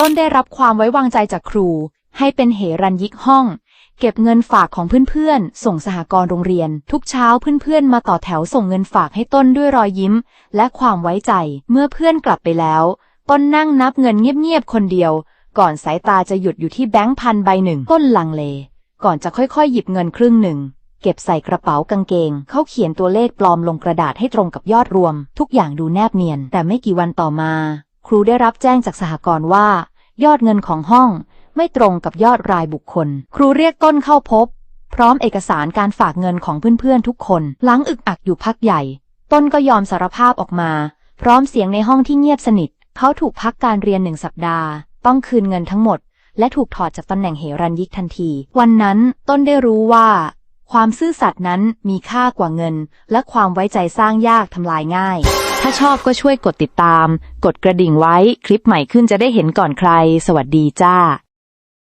ต้นได้รับความไว้วางใจจากครู ให้เป็นเหรัญยิกห้อง เก็บเงินฝากของเพื่อนๆ ส่งสหกรณ์โรงเรียน ทุกเช้าเพื่อนๆ มาต่อแถวส่งเงินฝากให้ต้นด้วยรอยยิ้ม และความไว้ใจ เมื่อเพื่อนกลับไปแล้ว ต้นนั่งนับเงินเงียบๆ คนเดียว ก่อนสายตาจะหยุดอยู่ที่แบงค์พันใบหนึ่ง ต้นลังเล ก่อนจะค่อยๆ หยิบเงินครึ่งหนึ่ง เก็บใส่กระเป๋ากางเกง เขาเขียนตัวเลขปลอมลงกระดาษให้ตรงกับยอดรวม ทุกอย่างดูแนบเนียน แต่ไม่กี่วันต่อมา ครูได้รับแจ้งจากสหกรณ์ว่า ยอดเงินของห้องไม่ตรงกับยอดรายบุคคล ครูเรียกต้นเข้าพบ พร้อมเอกสารการฝากเงินของเพื่อนๆทุกคน หลังอึกอักอยู่พักใหญ่ ต้นก็ยอมสารภาพออกมา พร้อมเสียงในห้องที่เงียบสนิท เขาถูกพักการเรียนหนึ่งสัปดาห์ ต้องคืนเงินทั้งหมด และถูกถอดจากตำแหน่งเหรัญยิกทันที วันนั้นต้นได้รู้ว่า ความซื่อสัตย์นั้นมีค่ากว่าเงิน และความไว้ใจสร้างยากทำลายง่าย ถ้าชอบก็ช่วยกดติดตาม กดกระดิ่งไว้ คลิปใหม่ขึ้นจะได้เห็นก่อนใคร สวัสดีจ้า